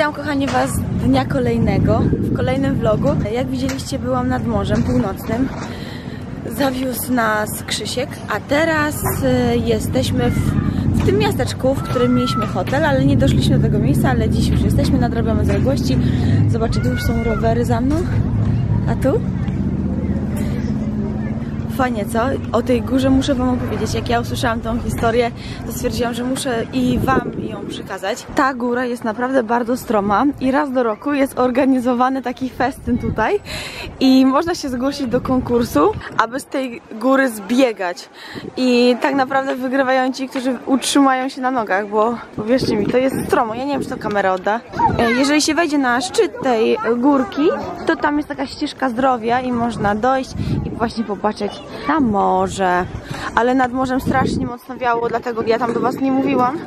Witam kochani Was dnia kolejnego, w kolejnym vlogu. Jak widzieliście byłam nad Morzem Północnym. Zawiózł nas Krzysiek, a teraz y, jesteśmy w, w tym miasteczku, w którym mieliśmy hotel, ale nie doszliśmy do tego miejsca, ale dziś już jesteśmy, nadrabiamy zaległości. Zobaczcie, już są rowery za mną, a tu? Fajnie, co? O tej górze muszę Wam opowiedzieć. Jak ja usłyszałam tą historię, to stwierdziłam, że muszę i Wam ją przekazać. Ta góra jest naprawdę bardzo stroma i raz do roku jest organizowany taki festyn tutaj i można się zgłosić do konkursu, aby z tej góry zbiegać. I tak naprawdę wygrywają ci, którzy utrzymają się na nogach, bo powierzcie mi, to jest stromo. Ja nie wiem, czy to kamera odda. E, Jeżeli się wejdzie na szczyt tej górki, to tam jest taka ścieżka zdrowia i można dojść i właśnie popatrzeć na morze. Ale nad morzem strasznie mocno wiało, dlatego ja tam do Was nie mówiłam.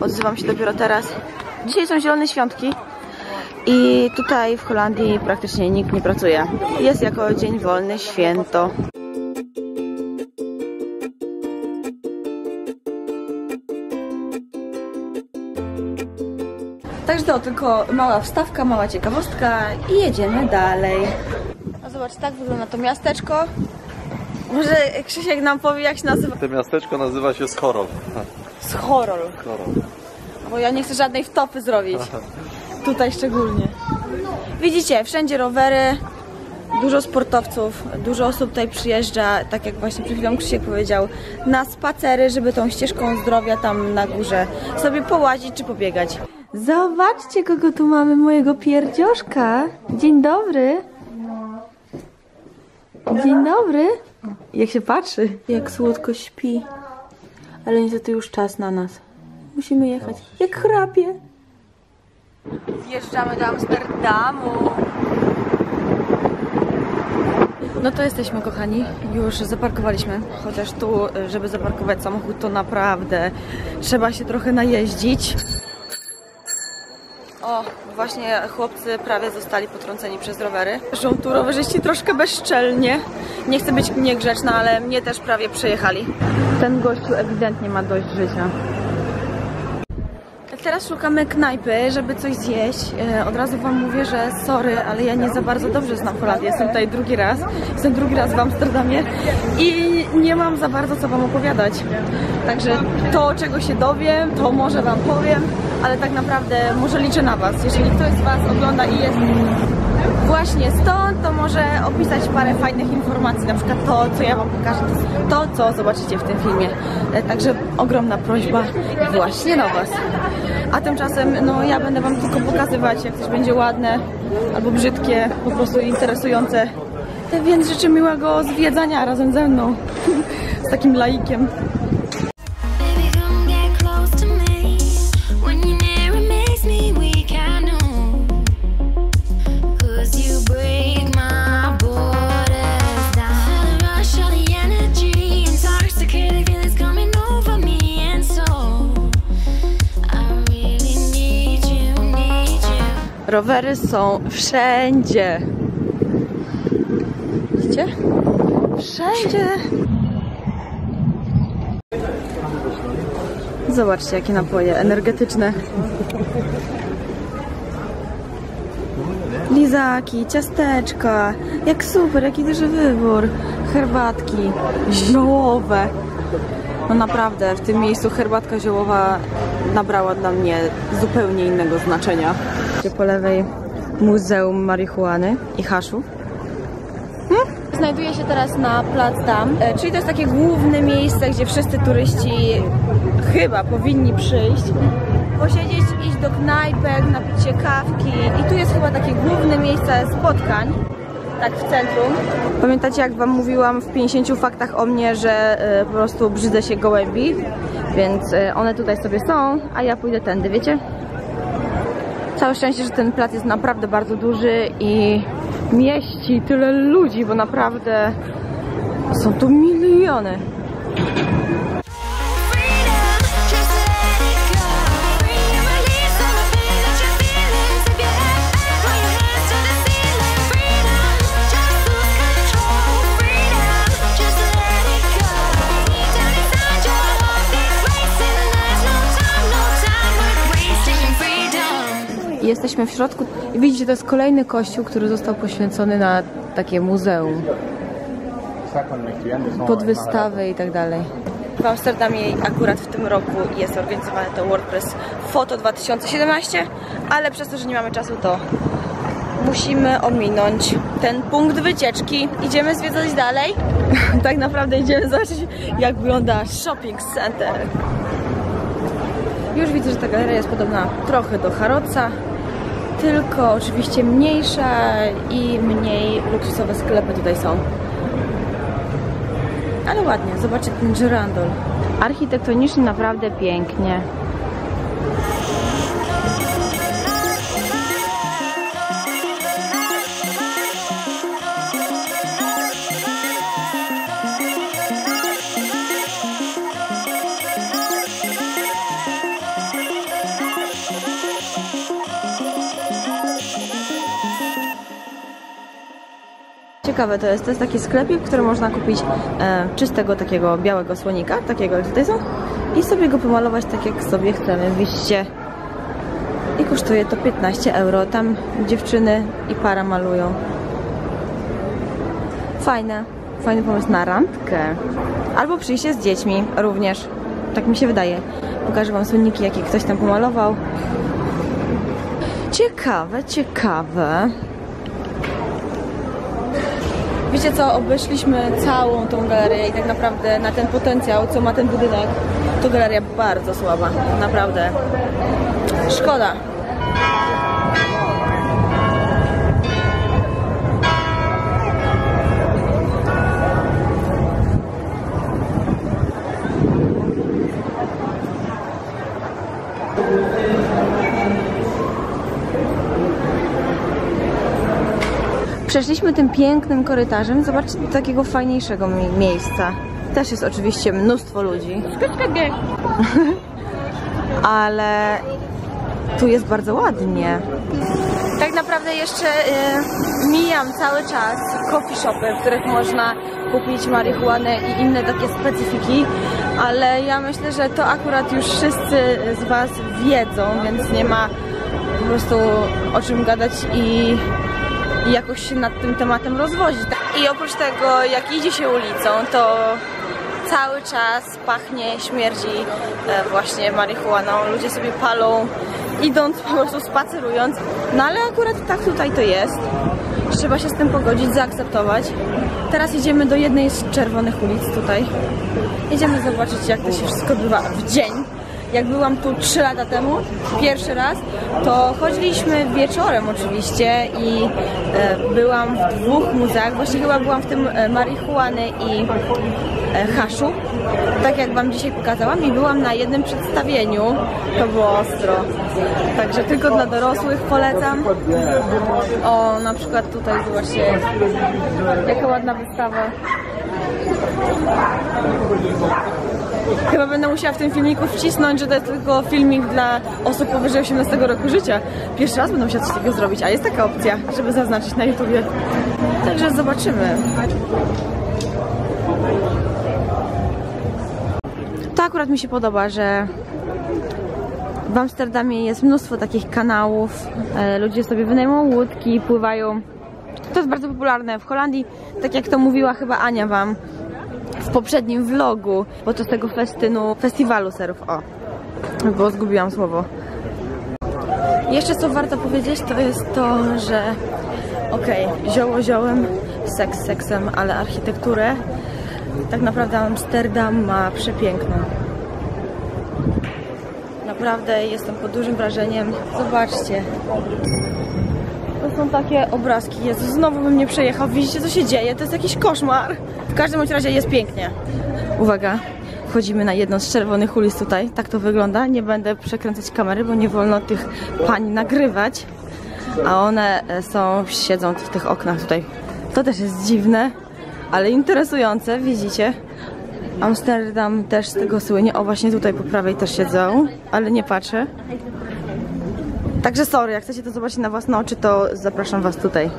Odzywam się dopiero teraz. Dzisiaj są zielone świątki i tutaj w Holandii praktycznie nikt nie pracuje. Jest jako dzień wolny, święto. Także to tylko mała wstawka, mała ciekawostka i jedziemy dalej. No zobacz, tak wygląda to miasteczko. Może Krzysiek nam powie, jak się nazywa. To miasteczko nazywa się Schorol. Schorol. Schorol. Bo ja nie chcę żadnej wtopy zrobić. Tutaj szczególnie. Widzicie, wszędzie rowery, dużo sportowców, dużo osób tutaj przyjeżdża, tak jak właśnie przed chwilą Krzysiek powiedział, na spacery, żeby tą ścieżką zdrowia tam na górze sobie połazić czy pobiegać. Zobaczcie, kogo tu mamy, mojego pierdzioszka. Dzień dobry. Dzień dobry. Jak się patrzy. Jak słodko śpi. Ale niestety już czas na nas. Musimy jechać. Jak chrapie. Wjeżdżamy do Amsterdamu. No to jesteśmy, kochani. Już zaparkowaliśmy. Chociaż tu, żeby zaparkować samochód, to naprawdę trzeba się trochę najeździć. O, właśnie chłopcy prawie zostali potrąceni przez rowery. Jeżdżą tu rowerzyści troszkę bezczelnie. Nie chcę być niegrzeczna, ale mnie też prawie przejechali. Ten gościu ewidentnie ma dość życia. Teraz szukamy knajpy, żeby coś zjeść. E, Od razu Wam mówię, że sorry, ale ja nie za bardzo dobrze znam Holandię. Jestem tutaj drugi raz. Jestem drugi raz w Amsterdamie i nie mam za bardzo co Wam opowiadać. Także to, czego się dowiem, to może Wam powiem, ale tak naprawdę może liczę na Was. Jeżeli ktoś z Was ogląda i jest właśnie stąd, to może opisać parę fajnych informacji, na przykład to, co ja Wam pokażę, to, co zobaczycie w tym filmie. E, Także ogromna prośba właśnie na Was. A tymczasem, no ja będę Wam tylko pokazywać, jak coś będzie ładne albo brzydkie, po prostu interesujące. Więc życzę miłego zwiedzania razem ze mną, z takim laikiem. Rowery są wszędzie. Widzicie? Wszędzie. Zobaczcie, jakie napoje energetyczne. Lizaki, ciasteczka. Jak super, jaki duży wybór. Herbatki, ziołowe. No naprawdę, w tym miejscu herbatka ziołowa nabrała dla mnie zupełnie innego znaczenia. Po lewej Muzeum Marihuany i Haszu. Znajduję się teraz na Plac Dam, e, czyli to jest takie główne miejsce, gdzie wszyscy turyści chyba powinni przyjść, posiedzieć, iść do knajpek, napić się kawki i tu jest chyba takie główne miejsce spotkań, tak w centrum. Pamiętacie jak wam mówiłam w 50 faktach o mnie, że e, po prostu brzydzę się gołębi, więc e, one tutaj sobie są, a ja pójdę tędy, wiecie? Całe szczęście, że ten plac jest naprawdę bardzo duży i mieści tyle ludzi, bo naprawdę są tu miliony. Jesteśmy w środku i widzicie, to jest kolejny kościół, który został poświęcony na takie muzeum, pod wystawę i tak dalej. W Amsterdamie akurat w tym roku jest organizowane to WordPress Foto 2017, ale przez to, że nie mamy czasu, to musimy ominąć ten punkt wycieczki. Idziemy zwiedzać dalej. tak naprawdę idziemy zobaczyć, jak wygląda shopping center. Już widzę, że ta galeria jest podobna trochę do Harroca, tylko oczywiście mniejsza i mniej luksusowe sklepy tutaj są. Ale ładnie, zobaczcie ten żyrandol. Architektonicznie naprawdę pięknie. Ciekawe to jest, to jest taki sklepik, w którym można kupić e, czystego takiego białego słonika, takiego jak tutaj są, i sobie go pomalować tak jak sobie chcemy, widzicie. I kosztuje to 15 euro. Tam dziewczyny i para malują. Fajne, fajny pomysł na randkę. Albo przyjście z dziećmi również. Tak mi się wydaje. Pokażę wam słoniki, jakie ktoś tam pomalował. Ciekawe, ciekawe. Wiecie co, obeszliśmy całą tą galerię i tak naprawdę na ten potencjał, co ma ten budynek, to galeria bardzo słaba. Naprawdę. Szkoda. Przeszliśmy tym pięknym korytarzem. Zobaczcie takiego fajniejszego mi- miejsca. Też jest oczywiście mnóstwo ludzi. Ale tu jest bardzo ładnie. Tak naprawdę jeszcze y, mijam cały czas coffee shopy, w których można kupić marihuanę i inne takie specyfiki, ale ja myślę, że to akurat już wszyscy z Was wiedzą, więc nie ma po prostu o czym gadać i jakoś się nad tym tematem rozwozić. I oprócz tego, jak idzie się ulicą, to cały czas pachnie, śmierdzi e, właśnie marihuaną. Ludzie sobie palą, idąc po prostu spacerując. No ale akurat tak tutaj to jest. Trzeba się z tym pogodzić, zaakceptować. Teraz idziemy do jednej z czerwonych ulic tutaj. Idziemy zobaczyć, jak to się wszystko odbywa w dzień. Jak byłam tu 3 lata temu, pierwszy raz, to chodziliśmy wieczorem oczywiście i e, byłam w dwóch muzeach. Właśnie chyba byłam w tym e, marihuany i e, haszu, tak jak Wam dzisiaj pokazałam i byłam na jednym przedstawieniu. To było ostro. Także tylko dla dorosłych polecam. O, na przykład tutaj zobaczcie, jaka ładna wystawa. Chyba będę musiała w tym filmiku wcisnąć, że to jest tylko filmik dla osób powyżej 18 roku życia. Pierwszy raz będę musiała coś takiego zrobić, a jest taka opcja, żeby zaznaczyć na YouTubie. Także zobaczymy. To akurat mi się podoba, że w Amsterdamie jest mnóstwo takich kanałów. E, ludzie sobie wynajmują łódki, pływają. To jest bardzo popularne w Holandii, tak jak to mówiła chyba Ania Wam w poprzednim vlogu podczas tego festynu, festiwalu serów. O, bo zgubiłam słowo. Jeszcze co warto powiedzieć, to jest to, że okej, zioło ziołem, seks seksem, ale architekturę tak naprawdę Amsterdam ma przepiękną. Naprawdę jestem pod dużym wrażeniem. Zobaczcie. Są takie obrazki. Jezu, znowu bym nie przejechał. Widzicie, co się dzieje? To jest jakiś koszmar. W każdym razie jest pięknie. Uwaga, wchodzimy na jedną z czerwonych ulic tutaj. Tak to wygląda. Nie będę przekręcać kamery, bo nie wolno tych pań nagrywać. A one e, są, siedzą w tych oknach tutaj. To też jest dziwne, ale interesujące, widzicie? Amsterdam też z tego słynie. O, właśnie tutaj po prawej też siedzą, ale nie patrzę. Także sorry, jak chcecie to zobaczyć na własne oczy, to zapraszam Was tutaj.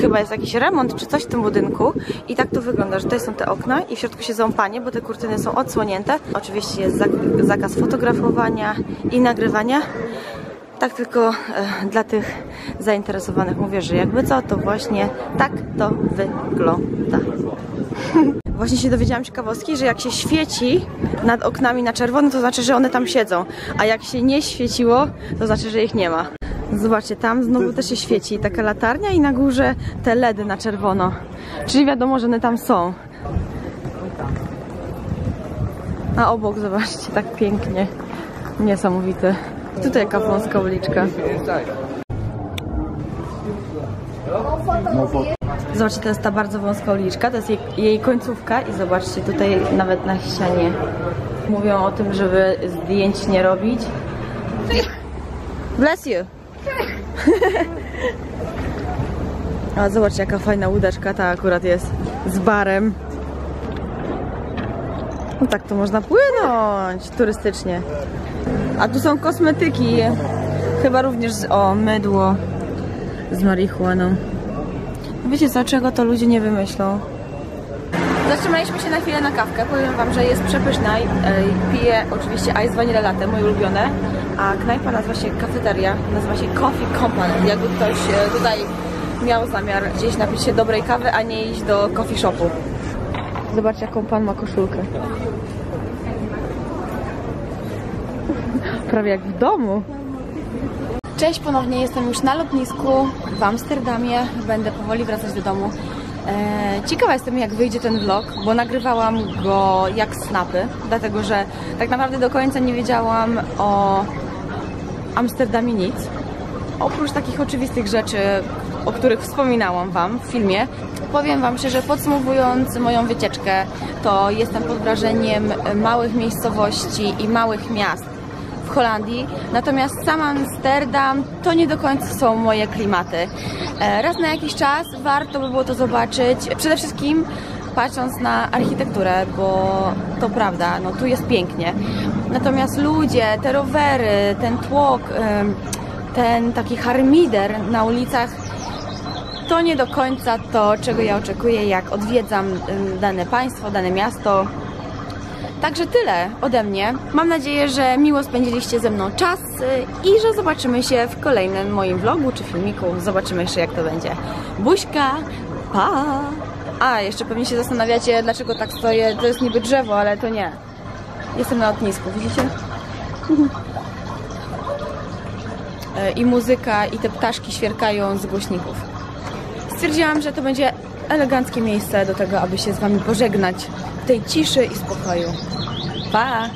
Chyba jest jakiś remont czy coś w tym budynku i tak to wygląda, że tutaj są te okna i w środku siedzą panie, bo te kurtyny są odsłonięte. Oczywiście jest zak zakaz fotografowania i nagrywania. Tak tylko e, dla tych zainteresowanych mówię, że jakby co, to właśnie tak to wygląda. Właśnie się dowiedziałam ciekawostki, że jak się świeci nad oknami na czerwono, to znaczy, że one tam siedzą, a jak się nie świeciło, to znaczy, że ich nie ma. Zobaczcie, tam znowu też się świeci taka latarnia i na górze te LEDy na czerwono. Czyli wiadomo, że one tam są. A obok, zobaczcie, tak pięknie. Niesamowite. Tutaj jaka wąska uliczka. Zobaczcie, to jest ta bardzo wąska uliczka, to jest jej, jej końcówka i zobaczcie, tutaj nawet na ścianie mówią o tym, żeby zdjęć nie robić. Bless you! A zobaczcie, jaka fajna łódeczka, ta akurat jest z barem. No tak to można płynąć turystycznie. A tu są kosmetyki. Chyba również, z- o, mydło z marihuaną. Wiecie co, czego to ludzie nie wymyślą? Zatrzymaliśmy się na chwilę na kawkę. Powiem wam, że jest przepyszna. e, Piję oczywiście ice vanilla latte, moje ulubione. A knajpa nazywa się kafeteria, nazywa się Coffee Company. Jakby ktoś e, tutaj miał zamiar gdzieś napić się dobrej kawy, a nie iść do coffee shopu. Zobaczcie, jaką pan ma koszulkę. Prawie jak w domu. Cześć, ponownie jestem już na lotnisku w Amsterdamie. Będę powoli wracać do domu. E, ciekawa jestem, jak wyjdzie ten vlog, bo nagrywałam go jak snapy, dlatego że tak naprawdę do końca nie wiedziałam o Amsterdamie nic. Oprócz takich oczywistych rzeczy, o których wspominałam Wam w filmie, powiem Wam szczerze, podsumowując moją wycieczkę, to jestem pod wrażeniem małych miejscowości i małych miast Holandii. Natomiast sam Amsterdam to nie do końca są moje klimaty. E, Raz na jakiś czas warto by było to zobaczyć. Przede wszystkim patrząc na architekturę, bo to prawda, no tu jest pięknie. Natomiast ludzie, te rowery, ten tłok, em, ten taki harmider na ulicach to nie do końca to, czego ja oczekuję, jak odwiedzam ym, dane państwo, dane miasto. Także tyle ode mnie. Mam nadzieję, że miło spędziliście ze mną czas y, i że zobaczymy się w kolejnym moim vlogu czy filmiku. Zobaczymy jeszcze jak to będzie. Buźka, pa! A, jeszcze pewnie się zastanawiacie, dlaczego tak stoję. To jest niby drzewo, ale to nie. Jestem na lotnisku, widzicie? E, I muzyka, i te ptaszki świerkają z głośników. Stwierdziłam, że to będzie eleganckie miejsce do tego, aby się z Wami pożegnać w tej ciszy i spokoju. Pa!